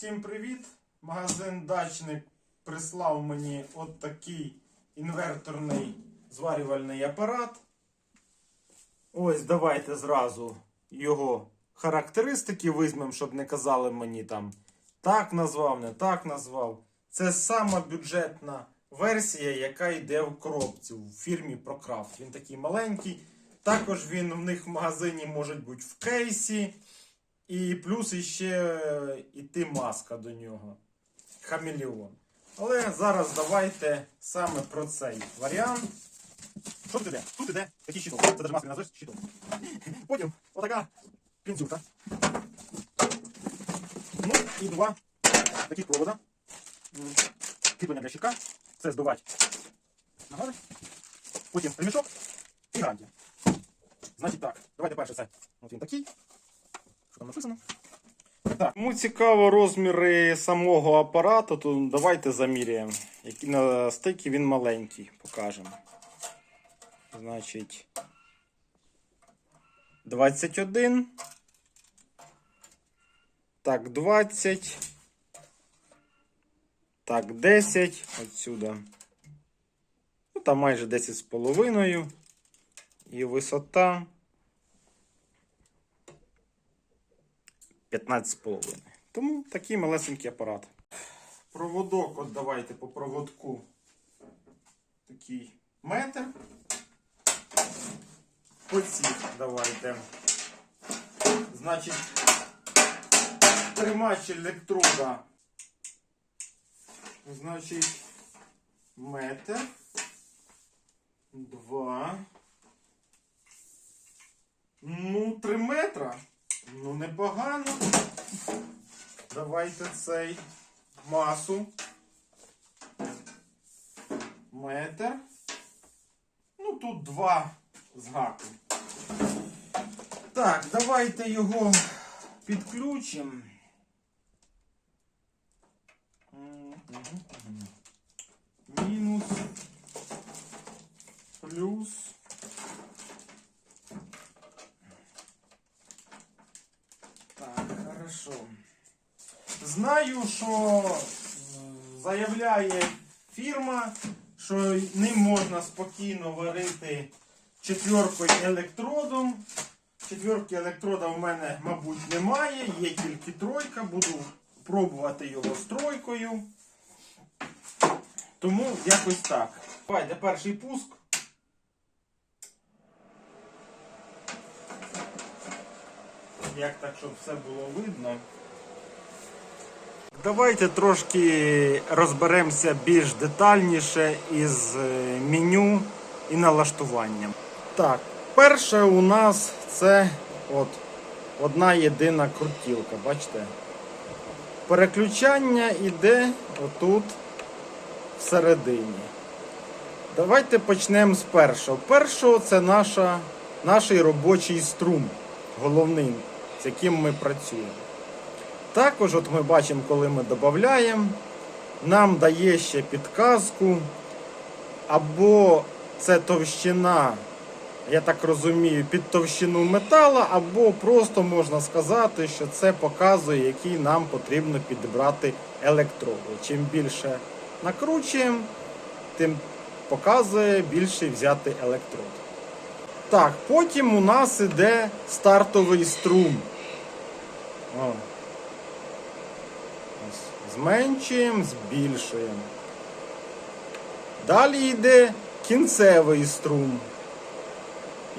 Всім привіт! Магазин Дачник прислав мені от такий інверторний зварювальний апарат. Ось давайте зразу його характеристики візьмемо, щоб не казали мені там так назвав, не так назвав. Це сама бюджетна версія, яка йде в коробці в фірмі ProCraft. Він такий маленький. Також він в них в магазині може бути в кейсі. І плюс іще іти маска до нього. Хамелеон. Але зараз давайте саме про цей варіант. Що тут іде? Тут іде такий щиток. Це даже маска не щиток. Потім отака пінцюрка. Ну і два таких провода. Кріплення для щитка. Це здувати нагари. Потім ремішок і гарантія. Значить так, давайте перше це. От він такий. Там написано? Так, кому цікаво розміри самого апарату, то давайте заміряємо. На стикі він маленький, покажемо. Значить. 21. Так, 20. Так, 10. Отсюда. Ну, там майже 10 з половиною. І висота. 15,5. Тому такий малесенький апарат. Проводок, от давайте по проводку. Такий метр. Оці давайте. Значить, тримач електрода. Значить, метр. Два. Ну, три метра. Ну, непогано. Давайте цей масу. Метр. Ну, тут два з гаком. Так, давайте його підключимо. Мінус. Плюс. Так, хорошо. Знаю, що е, заявляє фірма, що ним можна спокійно варити четверкою електродом. Четверки електрода в мене, мабуть, немає, є тільки тройка. Буду пробувати його з тройкою. Тому якось так. Давайте перший пуск. Як так, щоб все було видно. Давайте трошки розберемося більш детальніше із е, меню і налаштуванням. Так, перше у нас це от одна єдина крутілка, бачите? Переключання йде отут всередині. Давайте почнемо з першого. Першого це наша, наш робочий струм, головний, з яким ми працюємо. Також, от ми бачимо, коли ми додаємо, нам дає ще підказку, або це товщина, я так розумію, під товщину метала, або просто можна сказати, що це показує, який нам потрібно підібрати електроди. Чим більше накручуємо, тим показує більше взяти електрод. Так, потім у нас іде стартовий струм. О. Зменшуємо, збільшуємо. Далі йде кінцевий струм,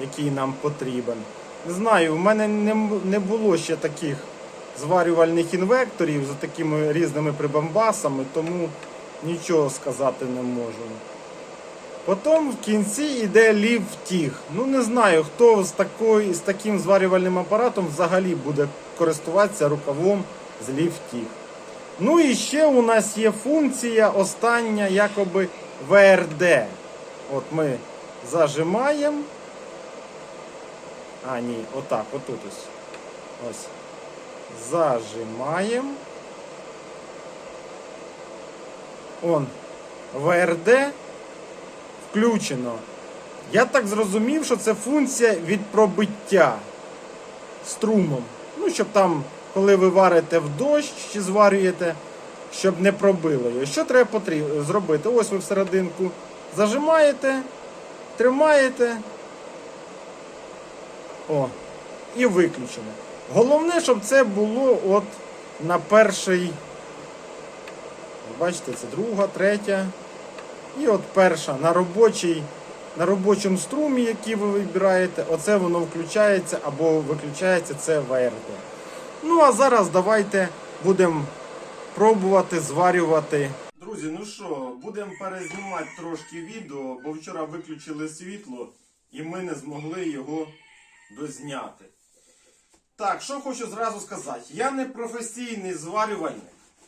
який нам потрібен. Не знаю, в мене не, було ще таких зварювальних інвекторів з такими різними прибамбасами, тому нічого сказати не можу. Потім в кінці йде ліфтіг. Ну не знаю, хто з, такою, з таким зварювальним апаратом взагалі буде користуватися рукавом з ліфтіг. Ну і ще у нас є функція остання, якоби ВРД. От ми зажимаємо. А, ні, отак, отут ось. Ось. Зажимаємо. Он. ВРД включено. Я так зрозумів, що це функція від пробиття струмом. Ну, щоб там коли ви варите в дощ чи зварюєте, щоб не пробило його. Що треба зробити? Ось ви всерединку зажимаєте, тримаєте. О, і виключено. Головне, щоб це було от на перший. Бачите, це друга, третя. І от перша на робочий, на робочому струмі, який ви вибираєте, оце воно включається або виключається це ВРТ. Ну а зараз давайте будемо пробувати зварювати. Друзі, ну що, будемо перезнімати трошки відео, бо вчора виключили світло і ми не змогли його дозняти. Так, що хочу зразу сказати. Я не професійний зварювальник.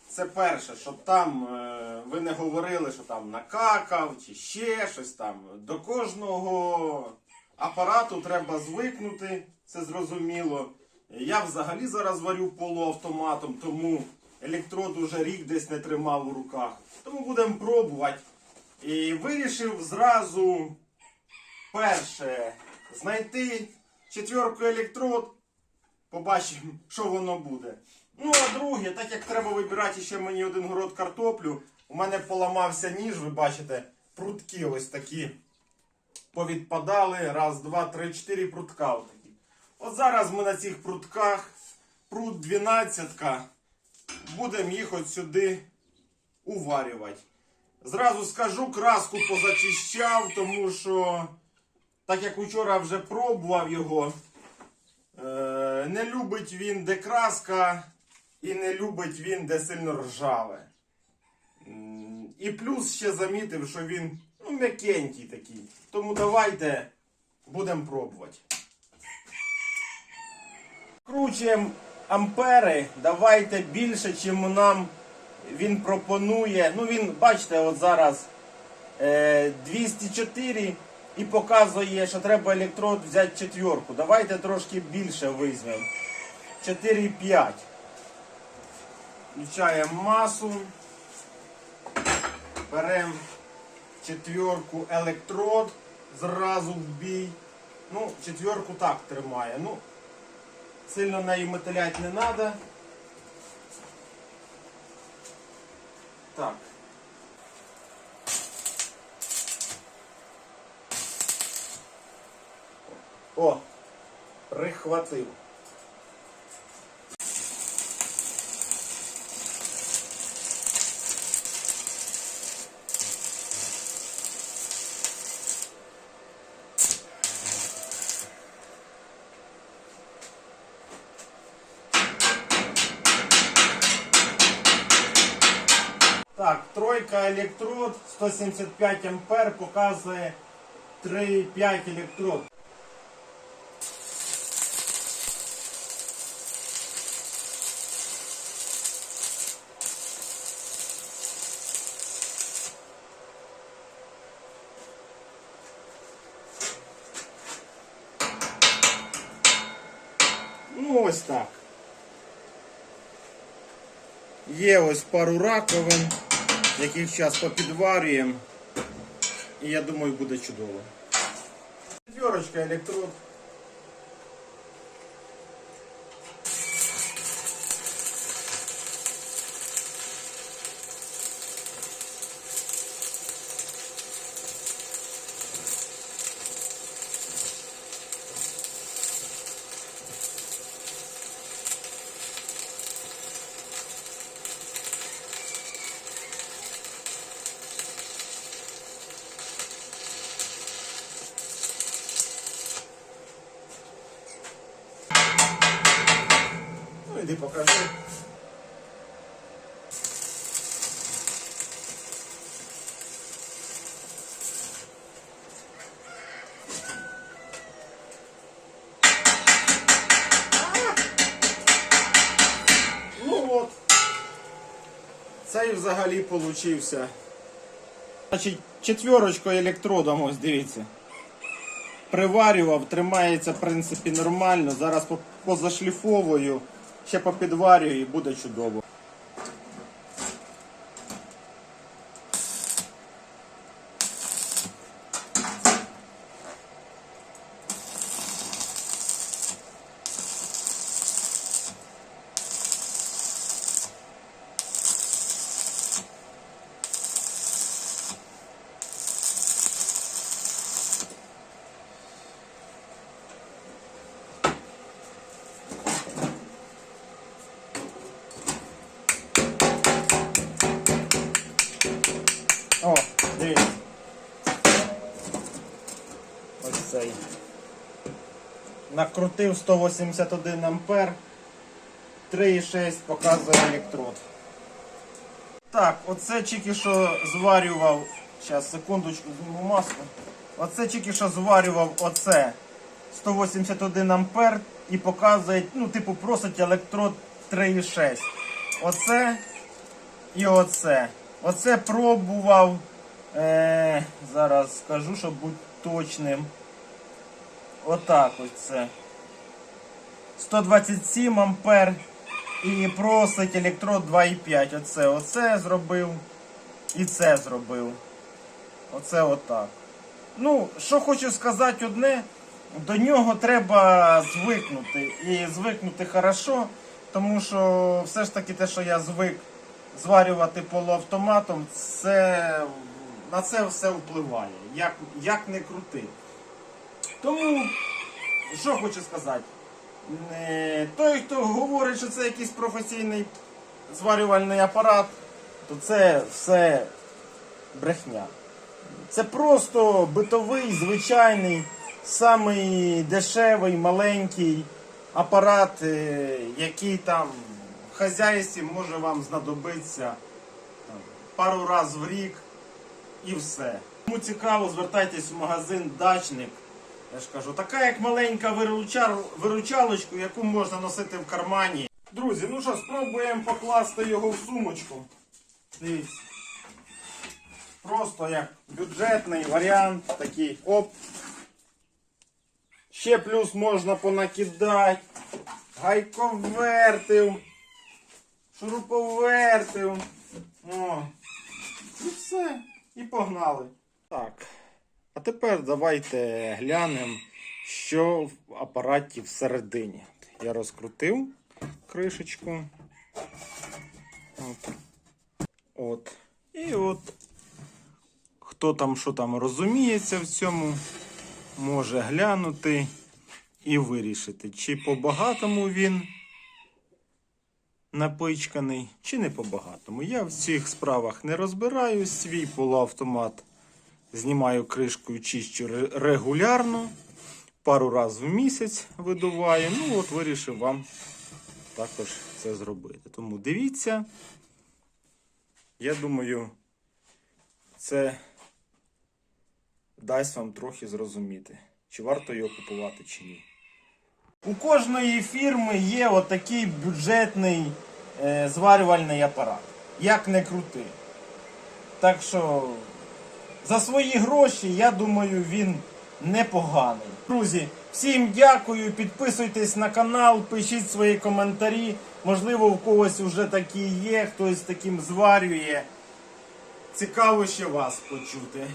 Це перше, щоб там е, ви не говорили, що там накакав чи ще щось там. До кожного апарату треба звикнути, це зрозуміло. Я взагалі зараз варю полуавтоматом, тому електрод уже рік десь не тримав у руках. Тому будемо пробувати. І вирішив зразу перше знайти четверку електрод. Побачимо, що воно буде. Ну, а друге, так як треба вибирати ще мені один город картоплю, у мене поламався ніж, ви бачите, прутки ось такі повідпадали. Раз, два, три, чотири прутка. От зараз ми на цих прутках, прут 12, будемо їх от сюди уварювати. Зразу скажу, краску позачищав, тому що, так як вчора вже пробував його, Е, Не любить він, де краска, і не любить він, де сильно ржаве. І плюс ще замітив, що він ну, м'якенький такий. Тому давайте будемо пробувати. Кручуємо ампери. Давайте більше, чим нам він пропонує. Ну він, бачите, от зараз е, 204 і показує, що треба електрод взяти четверку. Давайте трошки більше візьмемо. 4,5. Включаємо масу. Беремо четверку електрод зразу в бій. Ну, четверку так тримає. Ну, сильно нею металяти не треба. Так. О, прихватив. Тройка електрод, 175 ампер, показує 3,5 електрод. Ну, ось так. Є пару раковин, яких зараз попідварюємо. І я думаю, буде чудово. Четверочка електрод. Покажи. Ну. Цей взагалі получився. Значить, четверочку електродом, ось дивіться. Приварював, тримається в принципі нормально. Зараз по- позашліфовую, ще попідварюю і буде чудово. Накрутив 181 ампер. 3,6 показує електрод. Так, оце тільки що зварював. Зараз, секундочку, зніму маску. Оце тільки що зварював оце 181 ампер і показує, ну, типу, просить електрод 3,6. Оце і оце. Оце пробував. Е, зараз скажу, щоб бути точним. Отак ось це. 127 ампер і просить електрод 2,5. Оце, оце зробив. І це зробив. Оце отак. Ну, що хочу сказати одне, до нього треба звикнути. І звикнути хорошо, тому що все ж таки те, що я звик зварювати полуавтоматом, це на це все впливає. Як, як не крути. Тому, що хочу сказати, Е, той, хто говорить, що це якийсь професійний зварювальний апарат, то це все брехня. Це просто битовий, звичайний, самий дешевий, маленький апарат, е, який там в хазяйстві може вам знадобитися там, пару разів в рік і все. Кому цікаво, звертайтесь в магазин Дачник. Я ж кажу, така як маленька виручал- виручалочку, яку можна носити в кармані. Друзі, ну що, спробуємо покласти його в сумочку. Дивіться. Просто як бюджетний варіант, такий оп. Ще плюс можна понакидати. Гайковертив. Шуруповертив. О. І все. І погнали. Так. А тепер давайте глянемо, що в апараті всередині. Я розкрутив кришечку. От. От. І от. Хто там що там розуміється в цьому, може глянути і вирішити, чи по-багатому він напичканий, чи не по-багатому. Я в цих справах не розбираюсь, свій полуавтомат знімаю кришку і чищу регулярно, пару разів в місяць видуваю. Ну от вирішив вам також це зробити. Тому дивіться. Я думаю, це дасть вам трохи зрозуміти, чи варто його купувати, чи ні. У кожної фірми є отакий бюджетний е, зварювальний апарат. Як не крути. Так що за свої гроші, я думаю, він непоганий. Друзі, всім дякую. Підписуйтесь на канал, пишіть свої коментарі. Можливо, у когось вже такі є, хтось таким зварює. Цікаво ще вас почути.